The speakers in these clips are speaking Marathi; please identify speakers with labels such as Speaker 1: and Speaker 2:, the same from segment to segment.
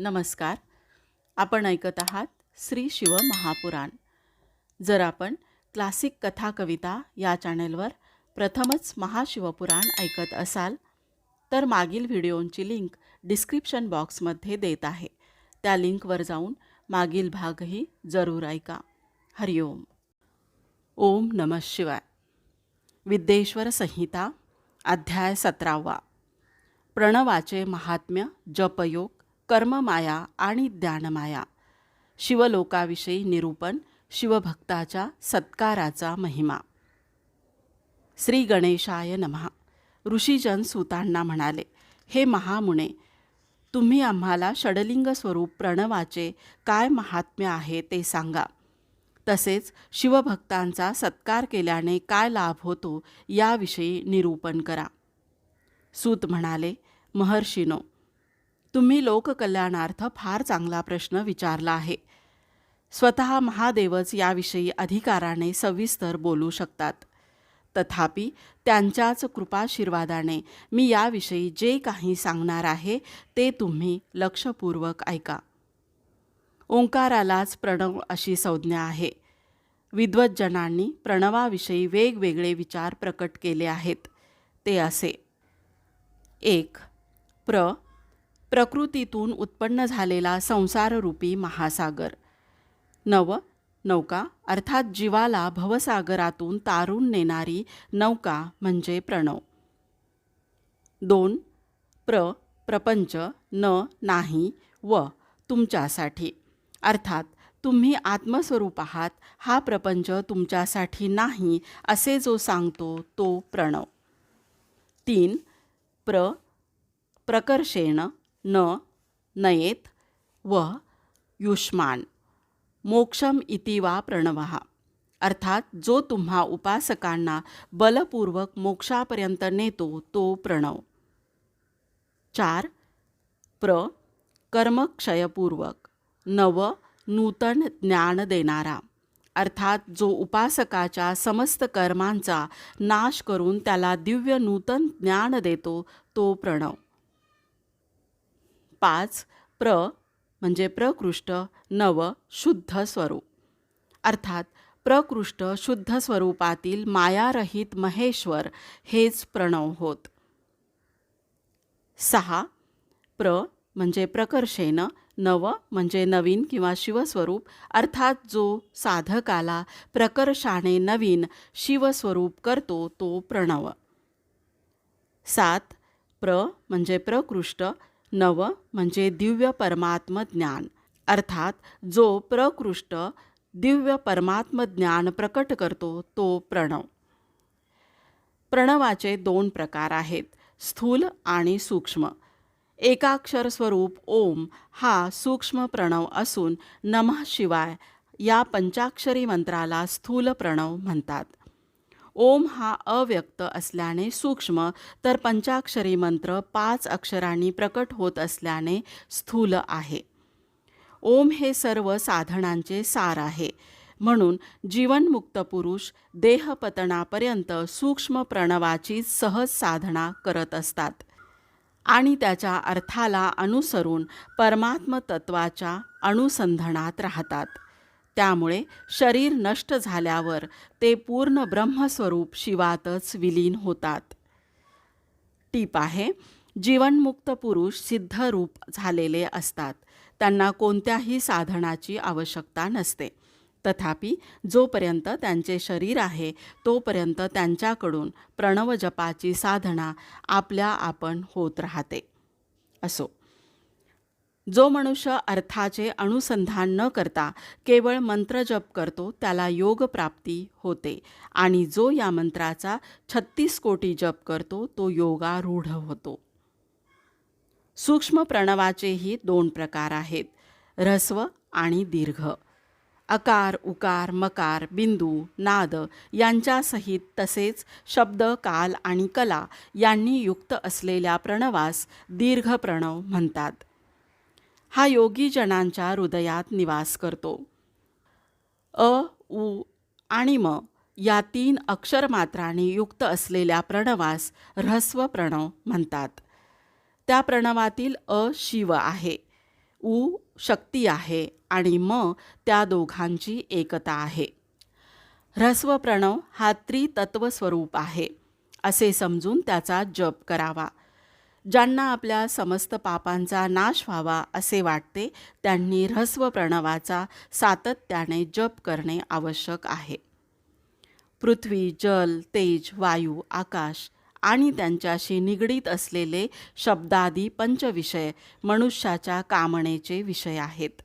Speaker 1: नमस्कार. आपण ऐकत आहात श्री शिव महापुराण. जर आपण क्लासिक कथा कविता या चॅनेलवर प्रथमच महाशिवपुराण ऐकत असाल तर मागील व्हिडिओंची लिंक डिस्क्रिप्शन बॉक्समध्ये देत आहे. त्या लिंकवर जाऊन मागील भागही जरूर ऐका. हरिओम ओम नमः शिवाय. विद्येश्वर संहिता अध्याय सतरावा. प्रणवाचे महात्म्य जपयोग कर्ममाया आणि ज्ञानमाया. शिवलोकाविषयी निरूपण शिवभक्ताच्या सत्काराचा महिमा. श्री गणेशाय नमः. ऋषीजन सुतांना म्हणाले हे महामुने तुम्ही आम्हाला षडलिंग स्वरूप प्रणवाचे काय महात्म्य आहे ते सांगा. तसेच शिवभक्तांचा सत्कार केल्याने काय लाभ होतो याविषयी निरूपण करा. सूत म्हणाले महर्षीनो तुम्ही लोककल्याणार्थ फार चांगला प्रश्न विचारला आहे. स्वतः महादेवच याविषयी अधिकाराने सविस्तर बोलू शकतात. तथापि त्यांच्याच कृपाशीर्वादाने मी याविषयी जे काही सांगणार आहे ते तुम्ही लक्षपूर्वक ऐका. ओंकारालाच प्रणव अशी संज्ञा आहे. विद्वज्जनांनी प्रणवाविषयी वेगवेगळे विचार प्रकट केले आहेत. ते असे. एक प्र. प्रकृतीतून उत्पन्न झालेला संसाररूपी महासागर. नव नौका अर्थात जीवाला भवसागरातून तारून नेणारी नौका म्हणजे प्रणव. दोन प्र प्रपंच न नाही व तुमच्यासाठी. अर्थात तुम्ही आत्मस्वरूप आहात हा प्रपंच तुमच्यासाठी नाही असे जो सांगतो तो प्रणव. तीन प्र प्रकर्षेण न नयेत व युष्मान। मोक्षम इति वा प्रणव। अर्थात जो तुम्हा उपासकांना बलपूर्वक मोक्षापर्यंत नेतो तो प्रणव। चार प्र कर्मक्षयपूर्वक। नव नूतन ज्ञान देणारा। अर्थात जो उपासकाच्या समस्त कर्मांचा नाश करून त्याला दिव्य नूतन ज्ञान देतो तो प्रणव। पाच प्र म्हणजे प्रकृष्ट नव शुद्ध स्वरूप. अर्थात प्रकृष्ट शुद्ध स्वरूपातील मायारहित महेश्वर हेच प्रणव होत. सहा प्र म्हणजे प्रकर्षेनं नव म्हणजे नवीन किंवा शिवस्वरूप अर्थात जो साधकाला प्रकर्षाने नवीन शिवस्वरूप करतो तो प्रणव. सात प्र म्हणजे प्रकृष्ट नव म्हणजे दिव्य परमात्म ज्ञान. अर्थात जो प्रकृष्ट दिव्य परमात्म ज्ञान प्रकट करतो तो प्रणव. प्रणवाचे दोन प्रकार आहेत स्थूल आणि सूक्ष्म. एकाक्षर स्वरूप ओम हा सूक्ष्म प्रणव असून नमः शिवाय या पंचाक्षरी मंत्राला स्थूल प्रणव म्हणतात. ओम हा अव्यक्त असल्याने सूक्ष्म तर पंचाक्षरी मंत्र पाच अक्षरांनी प्रकट होत असल्याने स्थूल आहे. ओम हे सर्व साधनांचे सार आहे. म्हणून जीवनमुक्त पुरुष देहपतनापर्यंत सूक्ष्म प्रणवाची सहज साधना करत असतात. आणि त्याच्या अर्थाला अनुसरून परमात्मतत्वाच्या अनुसंधानात राहतात. त्यामुळे शरीर नष्ट झाल्यावर ते पूर्ण ब्रह्मस्वरूप शिवातच विलीन होतात. टीप आहे जीवनमुक्त पुरुष सिद्धरूप झालेले असतात. त्यांना कोणत्याही साधनाची आवश्यकता नसते. तथापि जोपर्यंत त्यांचे शरीर आहे तोपर्यंत त्यांच्याकडून प्रणवजपाची साधना आपल्या आपण होत राहते. असो. जो मनुष्य अर्थाचे अनुसंधान न करता केवळ मंत्रजप करतो त्याला योगप्राप्ती होते. आणि जो या मंत्राचा छत्तीस कोटी जप करतो तो योगारूढ होतो. सूक्ष्म प्रणवाचेही दोन प्रकार आहेत ऱ्हस्व आणि दीर्घ. अकार उकार मकार बिंदू नाद यांच्यासहित तसेच शब्द काल आणि कला यांनी युक्त असलेल्या प्रणवास दीर्घ प्रणव म्हणतात. हा योगीजनांच्या हृदयात निवास करतो. अ उ आणि म या तीन अक्षरमात्रांनी युक्त असलेल्या प्रणवास ह्रस्व प्रणव म्हणतात. त्या प्रणवातील अ शिव आहे उ शक्ती आहे आणि म त्या दोघांची एकता आहे. ह्रस्व प्रणव हा त्रितत्व स्वरूप आहे असे समजून त्याचा जप करावा. ज्यांना आपल्या समस्त पापांचा नाश व्हावा असे वाटते त्यांनी ह्रस्व प्रणवाचा सातत्याने जप करणे आवश्यक आहे. पृथ्वी जल तेज वायू आकाश आणि त्यांच्याशी निगडीत असलेले शब्दादी पंचविषय मनुष्याच्या कामनेचे विषय आहेत.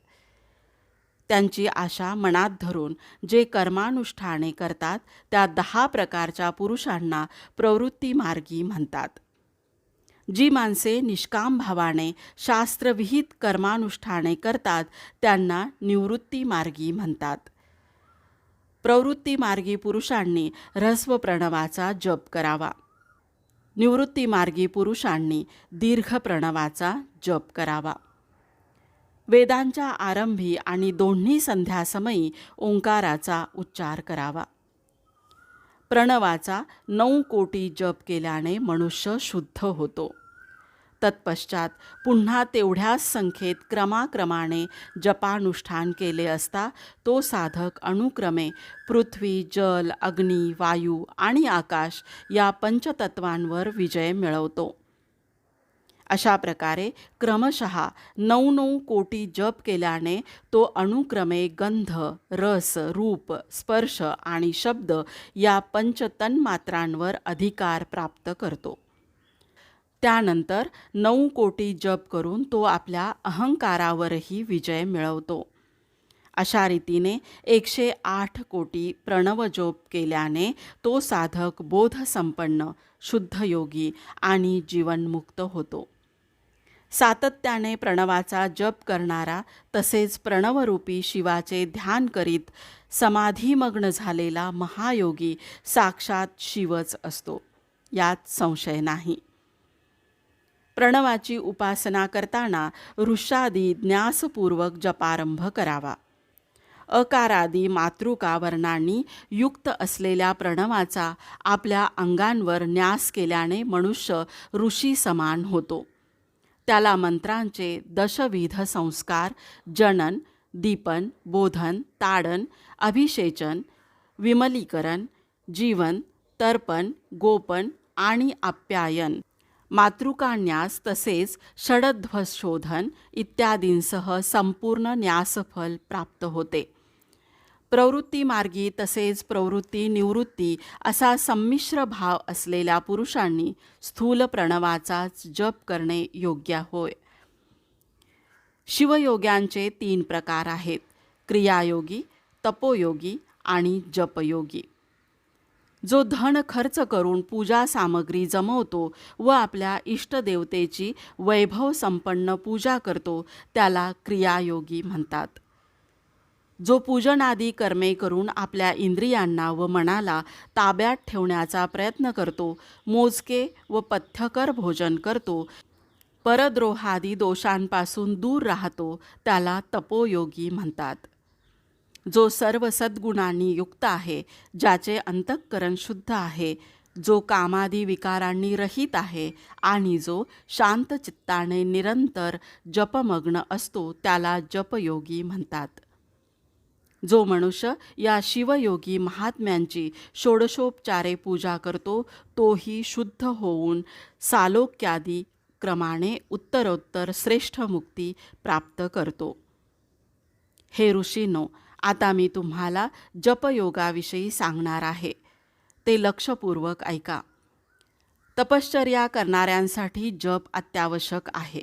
Speaker 1: त्यांची आशा मनात धरून जे कर्मानुष्ठाने करतात त्या दहा प्रकारच्या पुरुषांना प्रवृत्ती मार्गी म्हणतात. जी माणसे निष्काम भावाने शास्त्रविहित कर्मानुष्ठाने करतात त्यांना निवृत्ती मार्गी म्हणतात. प्रवृत्ती मार्गी पुरुषांनी ह्रस्व प्रणवाचा जप करावा. निवृत्ती मार्गी पुरुषांनी दीर्घ प्रणवाचा जप करावा. वेदांच्या आरंभी आणि दोन्ही संध्यासमयी ओंकाराचा उच्चार करावा. प्रणवाचा नऊ कोटी जप केल्याने मनुष्य शुद्ध होतो. तत्पश्चात पुन्हा तेवढ्याच संख्येत क्रमाक्रमाने जपानुष्ठान केले असता तो साधक अनुक्रमे पृथ्वी जल अग्नी वायू आणि आकाश या पंचतत्वांवर विजय मिळवतो. अशा प्रकारे क्रमशः नऊ नऊ कोटी जप केल्याने तो अनुक्रमे गंध रस रूप स्पर्श आणि शब्द या पंचतन्मात्रांवर अधिकार प्राप्त करतो. त्यानंतर नऊ कोटी जप करून तो आपल्या अहंकारावरही विजय मिळवतो. अशा रीतीने एकशे आठ कोटी प्रणवजोप केल्याने तो साधक बोधसंपन्न शुद्धयोगी आणि जीवनमुक्त होतो. सातत्याने प्रणवाचा जप करणारा तसेच प्रणवरूपी शिवाचे ध्यान करीत समाधीमग्न झालेला महायोगी साक्षात शिवच असतो. यात संशय नाही. प्रणवाची उपासना करताना ऋषादी ज्ञासपूर्वक जपारंभ करावा. अकारादी मातृका वर्णांनी युक्त असलेल्या प्रणवाचा आपल्या अंगांवर न्यास केल्याने मनुष्य ऋषी समान होतो. त्याला मंत्रांचे दशविध संस्कार जनन दीपन बोधन ताडन अभिषेचन विमलीकरण जीवन तर्पण गोपन आणि आप्यायन मातृकान्यास तसेच षडध्वशोधन इत्यादींसह संपूर्ण न्यासफल प्राप्त होते. प्रवृत्ती मार्गी तसेच प्रवृत्ती निवृत्ती असा संमिश्र भाव असलेल्या पुरुषांनी स्थूल प्रणवाचाच जप करणे योग्य होय. शिवयोग्यांचे तीन प्रकार आहेत. क्रियायोगी तपोयोगी आणि जपयोगी. जो धन खर्च करून पूजा सामग्री जमवतो व आपल्या इष्टदेवतेची वैभव संपन्न पूजा करतो त्याला क्रियायोगी म्हणतात. जो पूजनादी कर्मे करून आपल्या इंद्रियांना व मनाला ताब्यात ठेवण्याचा प्रयत्न करतो मोजके व पथ्यकर भोजन करतो परद्रोहादी दोषांपासून दूर राहतो त्याला तपोयोगी म्हणतात. जो सर्व सद्गुणांनी युक्त आहे ज्याचे अंतःकरण शुद्ध आहे जो कामादी विकारांनी रहित आहे आणि जो शांत चित्ताने निरंतर जपमग्न असतो त्याला जपयोगी म्हणतात. जो मनुष्य या शिवयोगी महात्म्यांची षोडशोपचारे पूजा करतो तोही शुद्ध होऊन सालोक्यादी क्रमाने उत्तरोत्तर श्रेष्ठ मुक्ती प्राप्त करतो. हे ऋषीनो आता मी तुम्हाला जपयोगाविषयी सांगणार आहे. ते लक्षपूर्वक ऐका. तपश्चर्या करणाऱ्यांसाठी जप अत्यावश्यक आहे.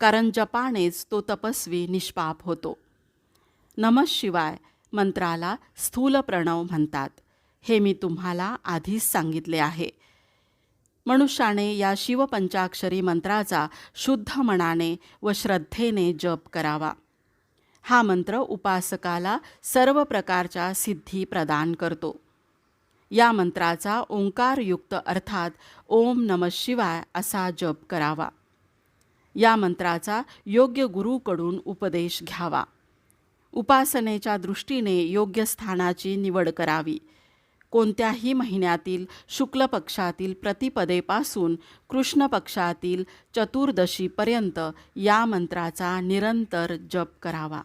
Speaker 1: कारण जपानेच तो तपस्वी निष्पाप होतो. नमः शिवाय मंत्राला स्थूल प्रणव म्हणतात. हे मी तुम्हाला आधीच सांगितले आहे. मनुष्याने या शिवपंचाक्षरी मंत्राचा शुद्ध मनाने व श्रद्धेने जप करावा. हा मंत्र उपासकाला सर्व प्रकारच्या सिद्धी प्रदान करतो. या मंत्राचा ओंकारयुक्त अर्थात ओम नम शिवाय असा जप करावा. या मंत्राचा योग्य गुरुकडून उपदेश घ्यावा. उपासनेच्या दृष्टीने योग्य स्थानाची निवड करावी. कोणत्याही महिन्यातील शुक्ल पक्षातील प्रतिपदेपासून कृष्ण पक्षातील चतुर्दशीपर्यंत या मंत्राचा निरंतर जप करावा.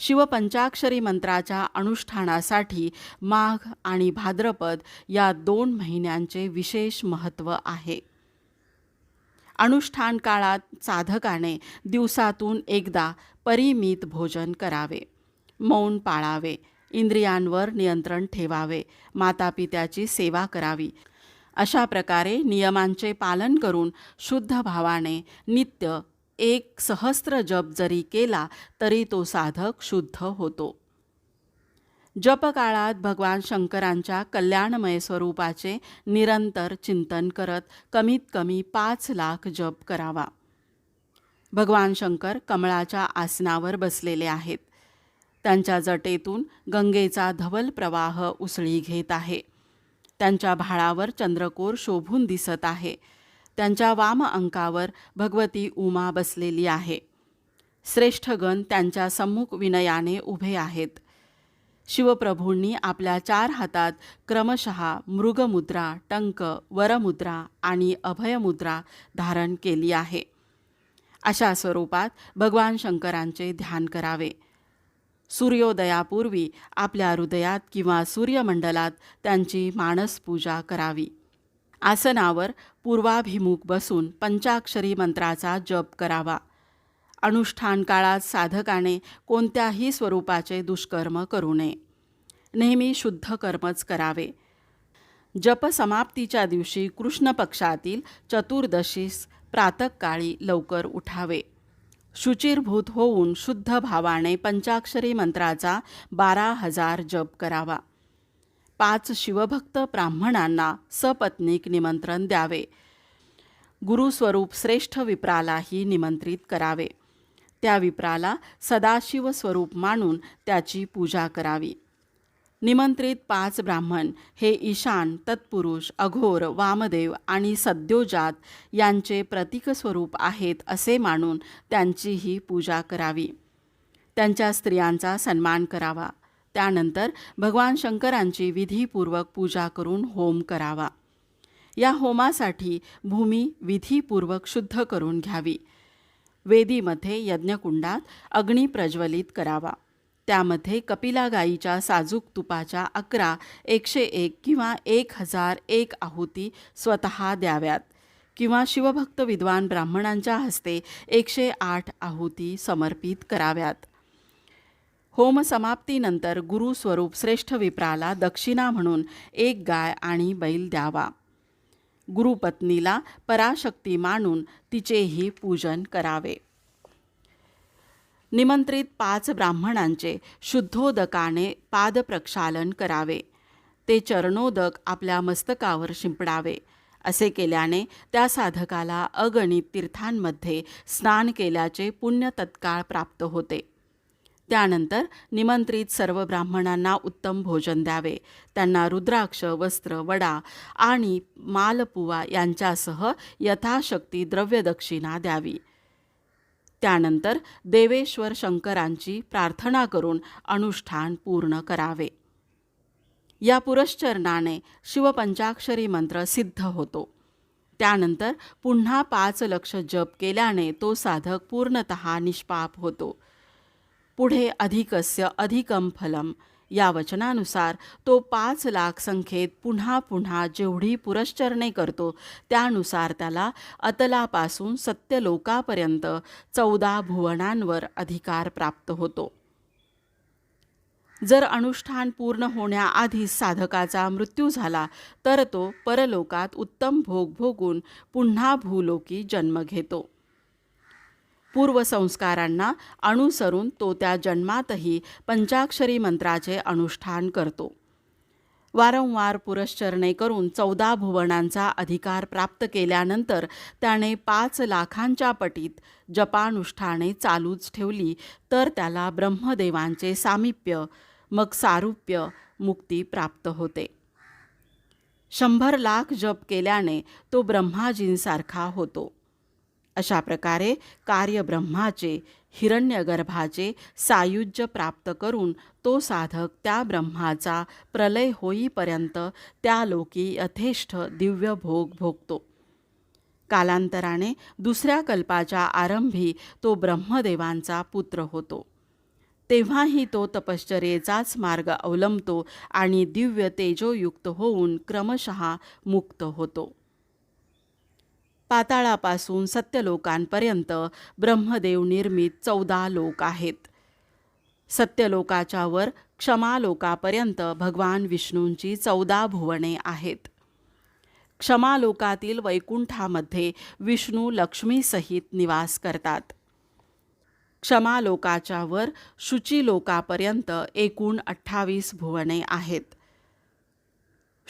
Speaker 1: शिवपंचाक्षरी मंत्राच्या अनुष्ठानासाठी माघ आणि भाद्रपद या दोन महिन्यांचे विशेष महत्त्व आहे. अनुष्ठान काळात साधकाने दिवसातून एकदा परिमित भोजन करावे. मौन पाळावे. इंद्रियांवर नियंत्रण ठेवावे. मातापित्याची सेवा करावी. अशा प्रकारे नियमांचे पालन करून शुद्ध भावाने नित्य एक सहस्त्र जप जरी केला तरी तो साधक शुद्ध होतो. जपकाळात भगवान शंकरांच्या कल्याणमय स्वरूपाचे निरंतर चिंतन करत कमीत कमी पाच लाख जप करावा. भगवान शंकर कमळाच्या आसनावर बसलेले आहेत. त्यांच्या जटेतून गंगेचा धवल प्रवाह उसळी घेत आहे. त्यांच्या भाळावर चंद्रकोर शोभून दिसत आहे. त्यांच्या वाम अंकावर भगवती उमा बसलेली आहे. श्रेष्ठगण त्यांच्या सम्मुख विनयाने उभे आहेत. शिवप्रभूंनी आपल्या चार हातात क्रमशः मृगमुद्रा टंक वरमुद्रा आणि अभयमुद्रा धारण केली आहे. अशा स्वरूपात भगवान शंकरांचे ध्यान करावे. सूर्योदयापूर्वी आपल्या हृदयात किंवा सूर्यमंडलात त्यांची मानसपूजा करावी. आसनावर पूर्वाभिमुख बसून पंचाक्षरी मंत्राचा जप करावा. अनुष्ठान काळात साधकाने कोणत्याही स्वरूपाचे दुष्कर्म करू नये. नेहमी शुद्ध कर्मच करावे. जप समाप्तीच्या दिवशी कृष्ण पक्षातील चतुर्दशीस प्रातकाळी लवकर उठावे. शुचिरभूत होऊन शुद्ध भावाने पंचाक्षरी मंत्राचा बारा हजार जप करावा. पाच शिवभक्त ब्राह्मणांना सपत्नीक निमंत्रण द्यावे. गुरुस्वरूप श्रेष्ठ विप्रालाही निमंत्रित करावे. त्या विप्राला सदाशिव स्वरूप मानून त्याची पूजा करावी. निमंत्रित पाच ब्राह्मण हे ईशान तत्पुरुष अघोर वामदेव आणि सद्योजात यांचे प्रतीक स्वरूप आहेत असे मानून त्यांचीही पूजा करावी. त्यांच्या स्त्रियांचा सन्मान करावा. त्यानंतर भगवान शंकरांची विधीपूर्वक पूजा करून होम करावा. या होमासाठी भूमी विधीपूर्वक शुद्ध करून घ्यावी. वेदीमध्ये यज्ञकुंडात अग्नी प्रज्वलित करावा. त्यामध्ये कपिला गाईच्या साजूक तुपाच्या अकरा एकशे एक किंवा एक हजार एक आहुती स्वतः द्याव्यात किंवा शिवभक्त विद्वान ब्राह्मणांच्या हस्ते एकशे आठ आहुती समर्पित कराव्यात. होम समाप्तीनंतर गुरुस्वरूप श्रेष्ठ विप्राला दक्षिणा म्हणून एक गाय आणि बैल द्यावा. गुरुपत्नीला पराशक्ती मानून तिचेही पूजन करावे. निमंत्रित पाच ब्राह्मणांचे शुद्धोदकाने पादप्रक्षालन करावे. ते चरणोदक आपल्या मस्तकावर शिंपडावे. असे केल्याने त्या साधकाला अगणित तीर्थांमध्ये स्नान केल्याचे पुण्य तत्काळ प्राप्त होते. त्यानंतर निमंत्रित सर्व ब्राह्मणांना उत्तम भोजन द्यावे. त्यांना रुद्राक्ष वस्त्र वडा आणि मालपुवा यांच्यासह यथाशक्ती द्रव्यदक्षिणा द्यावी. त्यानंतर देवेश्वर शंकरांची प्रार्थना करून अनुष्ठान पूर्ण करावे. या पुरश्चरणाने शिवपंचाक्षरी मंत्र सिद्ध होतो. त्यानंतर पुन्हा पाच लक्ष जप केल्याने तो साधक पूर्णत निष्पाप होतो. पुढे अधिकस्य अधिकम फलम. या वचनानुसार तो पाच लाख संख्येत पुन्हा पुन्हा जेवढी पुरश्चरणे करतो त्यानुसार त्याला अतलापासून सत्यलोकापर्यंत चौदा भुवनांवर अधिकार प्राप्त होतो. जर अनुष्ठान पूर्ण होण्याआधी साधकाचा मृत्यू झाला तर तो परलोकात उत्तम भोग भोगून पुन्हा भूलोकी जन्म घेतो. पूर्वसंस्कारांना अनुसरून तो त्या जन्मातही पंचाक्षरी मंत्राचे अनुष्ठान करतो. वारंवार पुरश्चरणे करून चौदा भुवनांचा अधिकार प्राप्त केल्यानंतर त्याने पाच लाखांच्या पटीत जपानुष्ठाने चालूच ठेवली तर त्याला ब्रह्मदेवांचे सामिप्य मग सारुप्य मुक्ती प्राप्त होते. शंभर लाख जप केल्याने तो ब्रह्माजींसारखा होतो. अशा प्रकारे कार्यब्रह्माचे हिरण्यगर्भाचे सायुज्य प्राप्त करून तो साधक त्या ब्रह्माचा प्रलय होईपर्यंत त्या लोकी यथेष्ट दिव्य भोग भोगतो. कालांतराने दुसऱ्या कल्पाच्या आरंभी तो ब्रह्मदेवांचा पुत्र होतो. तेव्हाही तो तपश्चर्येचाच मार्ग अवलंबतो आणि दिव्य तेजोयुक्त होऊन क्रमशः मुक्त होतो. पाताळापासून सत्यलोकांपर्यंत ब्रह्मदेव निर्मित चौदा लोक आहेत. सत्यलोकाच्या वर क्षमालोकापर्यंत भगवान विष्णूंची चौदा भुवने आहेत. क्षमालोकातील वैकुंठामध्ये विष्णू लक्ष्मीसहित निवास करतात. क्षमालोकाच्या वर शुचिलोकापर्यंत एकूण अठ्ठावीस भुवने आहेत.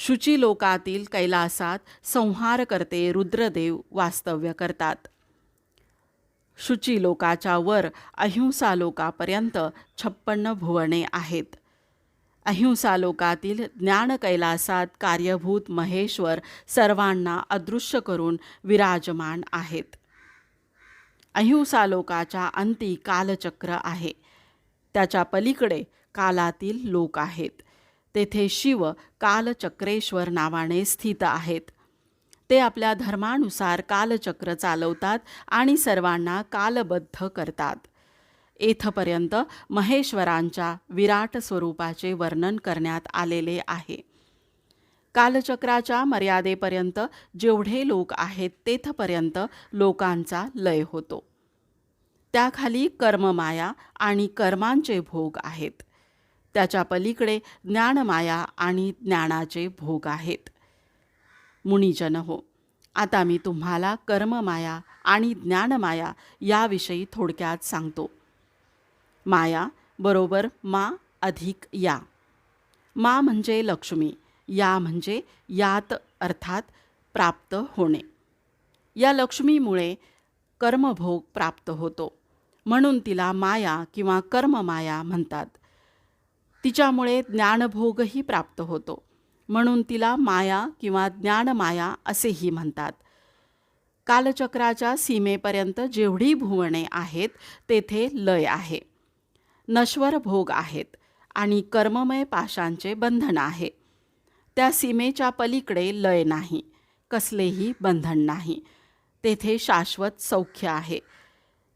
Speaker 1: शुचिलोकातील कैलासात संहारकर्ते रुद्रदेव वास्तव्य करतात. शुचिलोकाच्या वर अहिंसा लोकापर्यंत छप्पन्न भुवने आहेत. अहिंसा लोकातील ज्ञान कैलासात कार्यभूत महेश्वर सर्वांना अदृश्य करून विराजमान आहेत. अहिंसा लोकाच्या अंती कालचक्र आहे. त्याच्या पलीकडे कालातील लोक आहेत. तेथे शिव कालचक्रेश्वर नावाने स्थित आहेत. ते आपल्या धर्मानुसार कालचक्र चालवतात आणि सर्वांना कालबद्ध करतात. येथपर्यंत महेश्वरांच्या विराट स्वरूपाचे वर्णन करण्यात आलेले आहे. कालचक्राच्या मर्यादेपर्यंत जेवढे लोक आहेत तेथपर्यंत लोकांचा लय होतो. त्याखाली कर्ममाया आणि कर्मांचे भोग आहेत. त्याच्या पलीकडे ज्ञानमाया आणि ज्ञानाचे भोग आहेत. मुनिजन हो आता मी तुम्हाला कर्ममाया आणि ज्ञानमाया याविषयी थोडक्यात सांगतो. माया बरोबर मा अधिक या. मा म्हणजे लक्ष्मी या म्हणजे यात अर्थात प्राप्त होणे. या लक्ष्मीमुळे कर्मभोग प्राप्त होतो. म्हणून तिला माया किंवा कर्ममाया म्हणतात. तिच्यामुळे ज्ञानभोगही प्राप्त होतो. म्हणून तिला माया किंवा ज्ञानमाया असेही म्हणतात. कालचक्राच्या सीमेपर्यंत जेवढी भुवणे आहेत तेथे लय आहे. नश्वर भोग आहेत आणि कर्ममय पाशांचे बंधन आहे. त्या सीमेच्या पलीकडे लय नाही कसलेही बंधन नाही. तेथे शाश्वत सौख्य आहे.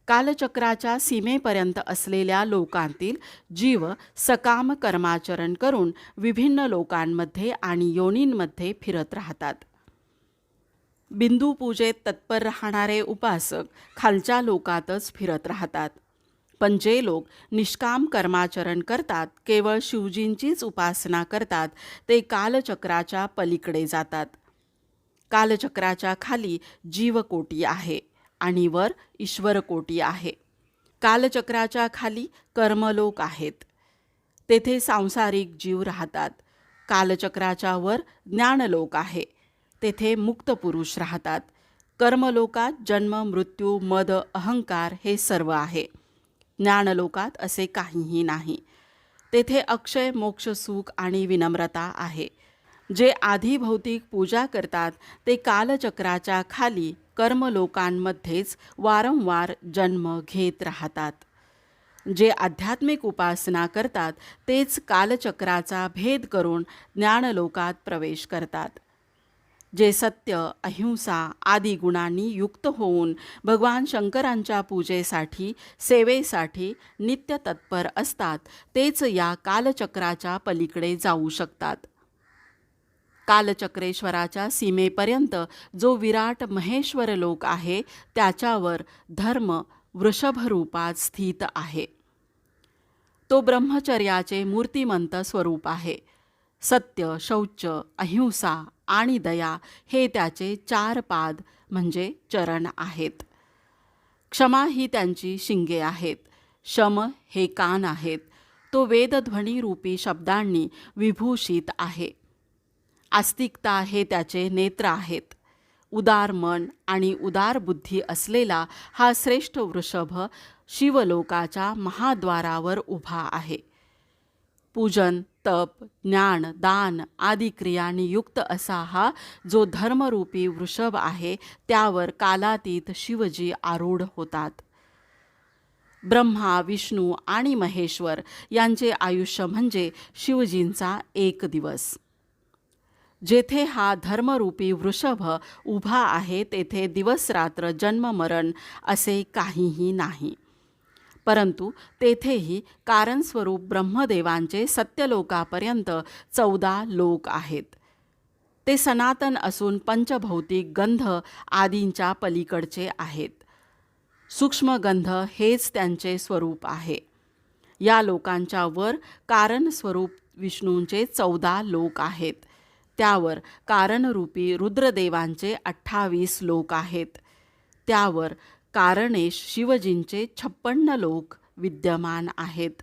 Speaker 1: कालचक्राच्या सीमेपर्यंत असलेल्या लोकांतील जीव सकाम कर्माचरण करून विभिन्न लोकांमध्ये आणि योनींमध्ये फिरत राहतात. बिंदू पूजेत तत्पर राहणारे उपासक खालच्या लोकातच फिरत राहतात. पण जे लोक निष्काम कर्माचरण करतात केवळ शिवजींचीच उपासना करतात ते कालचक्राच्या पलीकडे जातात. कालचक्राच्या खाली जीवकोटी आहे आणि वर ईश्वरकोटी आहे. कालचक्राच्या खाली कर्मलोक आहेत. तेथे सांसारिक जीव राहतात. कालचक्राच्या वर ज्ञानलोक आहे. तेथे मुक्त पुरुष राहतात. कर्मलोकात जन्म मृत्यू मद अहंकार हे सर्व आहे. ज्ञानलोकात असे काहीही नाही. तेथे अक्षय मोक्ष सुख आणि विनम्रता आहे. जे आधी भौतिक पूजा करतात ते कालचक्राच्या खाली कर्मलोकांमध्येच वारंवार जन्म घेत राहतात. जे आध्यात्मिक उपासना करतात तेच कालचक्राचा भेद करून ज्ञानलोकात प्रवेश करतात. जे सत्य अहिंसा आदी गुणांनी युक्त होऊन भगवान शंकरांच्या पूजेसाठी सेवेसाठी नित्य तत्पर असतात तेच या कालचक्राच्या पलीकडे जाऊ शकतात. कालचक्रेश्वराच्या सीमेपर्यंत जो विराट महेश्वर लोक आहे त्याच्यावर धर्म वृषभरूपात स्थित आहे. तो ब्रह्मचर्याचे मूर्तिमंत स्वरूप आहे. सत्य शौच अहिंसा आणि दया हे त्याचे चार पाद म्हणजे चरण आहेत. क्षमा ही त्यांची शिंगे आहेत. शम हे कान आहेत. तो वेदध्वनीरूपी शब्दांनी विभूषित आहे. आस्तिकता हे त्याचे नेत्र आहेत. उदार मन आणि उदार बुद्धी असलेला हा श्रेष्ठ वृषभ शिवलोकाच्या महाद्वारावर उभा आहे. पूजन तप ज्ञान दान आदी क्रियांनी युक्त असा हा जो धर्मरूपी वृषभ आहे त्यावर कालातीत शिवजी आरूढ होतात. ब्रह्मा विष्णू आणि महेश्वर यांचे आयुष्य म्हणजे शिवजींचा एक दिवस. जेथे हा धर्मरूपी वृषभ उभा आहे तेथे दिवसरात्र जन्ममरण असे काहीही नाही. परंतु तेथेही कारणस्वरूप ब्रह्मदेवांचे सत्यलोकापर्यंत चौदा लोक आहेत. ते सनातन असून पंचभौतिक गंध आदींच्या पलीकडचे आहेत. सूक्ष्मगंध हेच त्यांचे स्वरूप आहे. या लोकांच्या वर कारणस्वरूप विष्णूंचे चौदा लोक आहेत. त्यावर कारणरूपी रुद्रदेवांचे अठ्ठावीस लोक आहेत. त्यावर कारणेश शिवजींचे छप्पन्न लोक विद्यमान आहेत.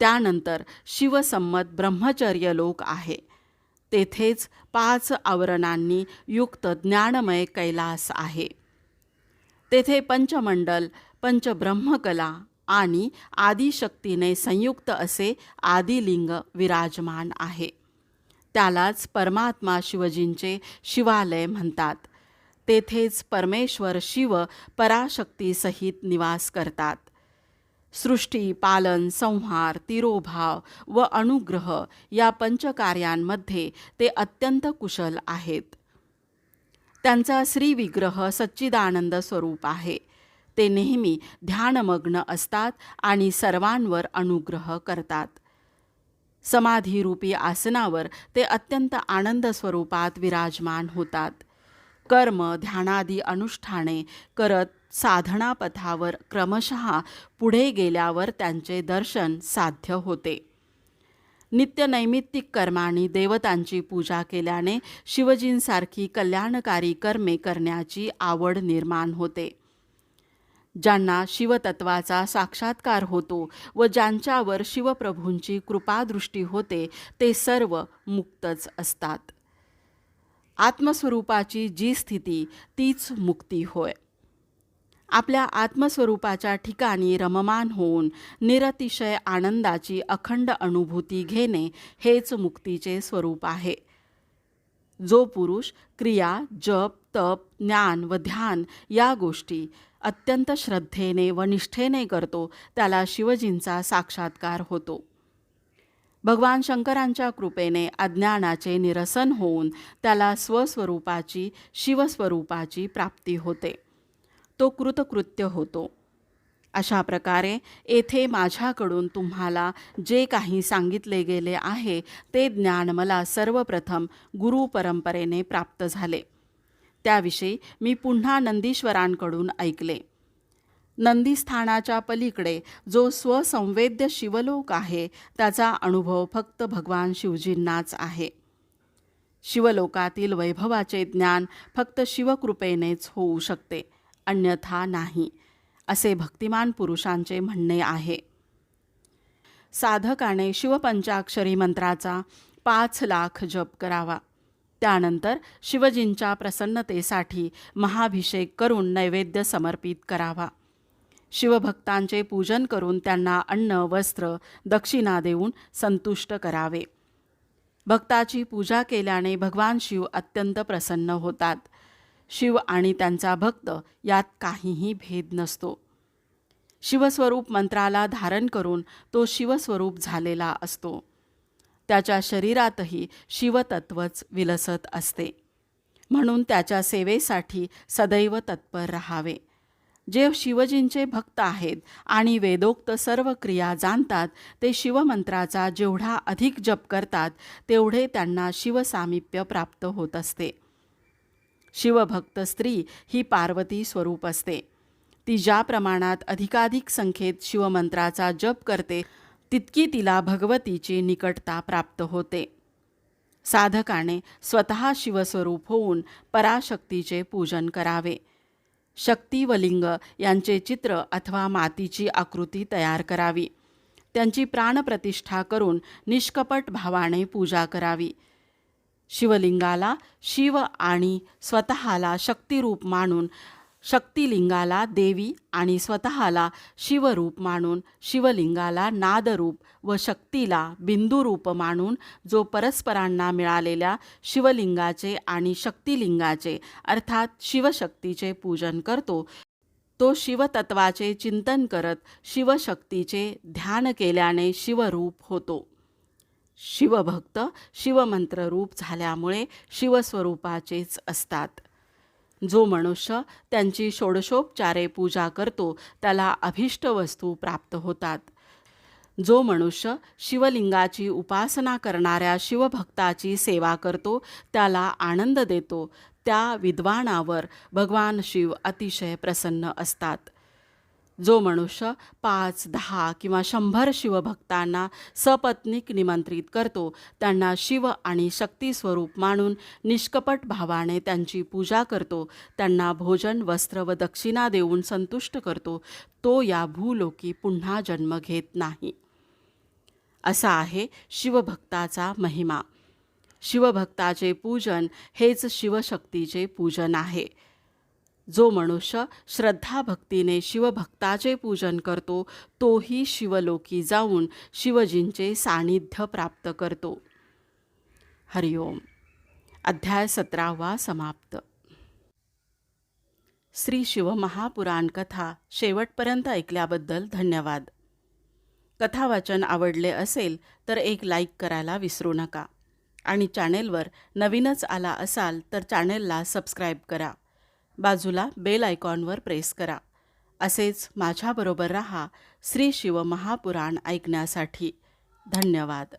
Speaker 1: त्यानंतर शिवसंमत ब्रह्मचर्य लोक आहे. तेथेच पाच आवरणांनी युक्त ज्ञानमय कैलास आहे. तेथे पंचमंडल पंचब्रह्मकला आणि आदिशक्तीने संयुक्त असे आदिलिंग विराजमान आहे. त्यालाच परमात्मा शिवजींचे शिवालय म्हणतात. तेथेच परमेश्वर शिव पराशक्तीसहित निवास करतात. सृष्टी पालन संहार तिरोभाव व अनुग्रह या पंचकार्यांमध्ये ते अत्यंत कुशल आहेत. त्यांचा श्रीविग्रह सच्चिदानंद स्वरूप आहे. ते नेहमी ध्यानमग्न असतात आणि सर्वांवर अनुग्रह करतात. समाधीरूपी आसनावर ते अत्यंत आनंद स्वरूपात विराजमान होतात. कर्म ध्यानादी अनुष्ठाने करत साधनापथावर क्रमशः पुढे गेल्यावर त्यांचे दर्शन साध्य होते. नित्यनैमित्तिक कर्मांनी देवतांची पूजा केल्याने शिवजींसारखी कल्याणकारी कर्मे करण्याची आवड निर्माण होते. ज्यांना शिवतत्वाचा साक्षात्कार होतो व ज्यांच्यावर शिवप्रभूंची कृपादृष्टी होते ते सर्व मुक्तच असतात. आत्मस्वरूपाची जी स्थिती तीच मुक्ती होय. आपल्या आत्मस्वरूपाच्या ठिकाणी रममान होऊन निरतिशय आनंदाची अखंड अनुभूती घेणे हेच मुक्तीचे स्वरूप आहे. जो पुरुष क्रिया जप तप ज्ञान व ध्यान या गोष्टी अत्यंत श्रद्धेने व निष्ठेने करतो त्याला शिवजींचा साक्षात्कार होतो. भगवान शंकरांच्या कृपेने अज्ञानाचे निरसन होऊन त्याला स्वस्वरूपाची शिवस्वरूपाची प्राप्ती होते. तो कृतकृत्य होतो. अशा प्रकारे येथे माझ्याकडून तुम्हाला जे काही सांगितले गेले आहे ते ज्ञान मला सर्वप्रथम गुरु परंपरेने प्राप्त झाले. त्याविषयी मी पुन्हा नंदीश्वरांकडून ऐकले. नंदीस्थानाच्या पलीकडे जो स्वसंवेद्य शिवलोक आहे त्याचा अनुभव फक्त भगवान शिवजींनाच आहे. शिवलोकातील वैभवाचे ज्ञान फक्त शिवकृपेनेच होऊ शकते अन्यथा नाही असे भक्तिमान पुरुषांचे म्हणणे आहे. साधकाने शिवपंचाक्षरी मंत्राचा पाच लाख जप करावा. त्यानंतर शिवजींच्या प्रसन्नतेसाठी महाभिषेक करून नैवेद्य समर्पित करावा. शिवभक्तांचे पूजन करून त्यांना अन्न वस्त्र दक्षिणा देऊन संतुष्ट करावे. भक्ताची पूजा केल्याने भगवान शिव अत्यंत प्रसन्न होतात. शिव आणि त्यांचा भक्त यात काहीही भेद नसतो. शिवस्वरूप मंत्राला धारण करून तो शिवस्वरूप झालेला असतो. त्याच्या शरीरातही शिवतत्वच विलसत असते. म्हणून त्याच्या सेवेसाठी सदैव तत्पर राहावे. जे शिवजींचे भक्त आहेत आणि वेदोक्त सर्व क्रिया जाणतात ते शिवमंत्राचा जेवढा अधिक जप करतात तेवढे त्यांना शिवसामिप्य प्राप्त होत असते. शिवभक्त स्त्री ही पार्वती स्वरूप असते. ती ज्या प्रमाणात अधिकाधिक संख्येत शिवमंत्राचा जप करते तितकी तिला भगवतीची निकटता प्राप्त होते. साधकाने स्वतः शिवस्वरूप होऊन पराशक्तीचे पूजन करावे. शक्ती व लिंग यांचे चित्र अथवा मातीची आकृती तयार करावी. त्यांची प्राणप्रतिष्ठा करून निष्कपट भावाने पूजा करावी. शिवलिंगाला शिव आणि स्वतःला शक्तिरूप मानून शक्तिलिंगाला देवी आणि स्वतःला शिवरूप मानून शिवलिंगाला नादरूप व शक्तीला बिंदुरूप मानून जो परस्परांना मिळालेल्या शिवलिंगाचे आणि शक्तिलिंगाचे अर्थात शिवशक्तीचे पूजन करतो तो शिवतत्वाचे चिंतन करत शिवशक्तीचे ध्यान केल्याने शिवरूप होतो. शिवभक्त शिवमंत्ररूप झाल्यामुळे शिवस्वरूपाचेच असतात. जो मनुष्य त्यांची षोडशोपचारे पूजा करतो त्याला अभिष्ट वस्तू प्राप्त होतात. जो मनुष्य शिवलिंगाची उपासना करणाऱ्या शिवभक्ताची सेवा करतो त्याला आनंद देतो. त्या विद्वानावर भगवान शिव अतिशय प्रसन्न असतात. जो मनुष्य पाच दहा किंवा शंभर शिवभक्तांना सपत्नीक निमंत्रित करतो त्यांना शिव आणि शक्ती स्वरूप मानून निष्कपट भावाने त्यांची पूजा करतो त्यांना भोजन वस्त्र व दक्षिणा देऊन संतुष्ट करतो तो या भूलोकी पुन्हा जन्म घेत नाही. असा आहे शिवभक्ताचा महिमा. शिवभक्ताचे पूजन हेच शिवशक्तीचे पूजन आहे. जो मनुष्य श्रद्धाभक्तीने शिवभक्ताचे पूजन करतो तोही शिवलोकी जाऊन शिवजींचे सानिध्य प्राप्त करतो. हरिओम. अध्याय सतरावा समाप्त. श्री शिवमहापुराण कथा शेवटपर्यंत ऐकल्याबद्दल धन्यवाद. कथावाचन आवडले असेल तर एक लाईक करायला विसरू नका. आणि चॅनेलवर नवीनच आला असाल तर चॅनेलला सबस्क्राईब करा. बाजूला बेल आयकॉनवर प्रेस करा. असेच माझ्याबरोबर रहा श्री शिव महापुराण ऐकण्यासाठी. धन्यवाद.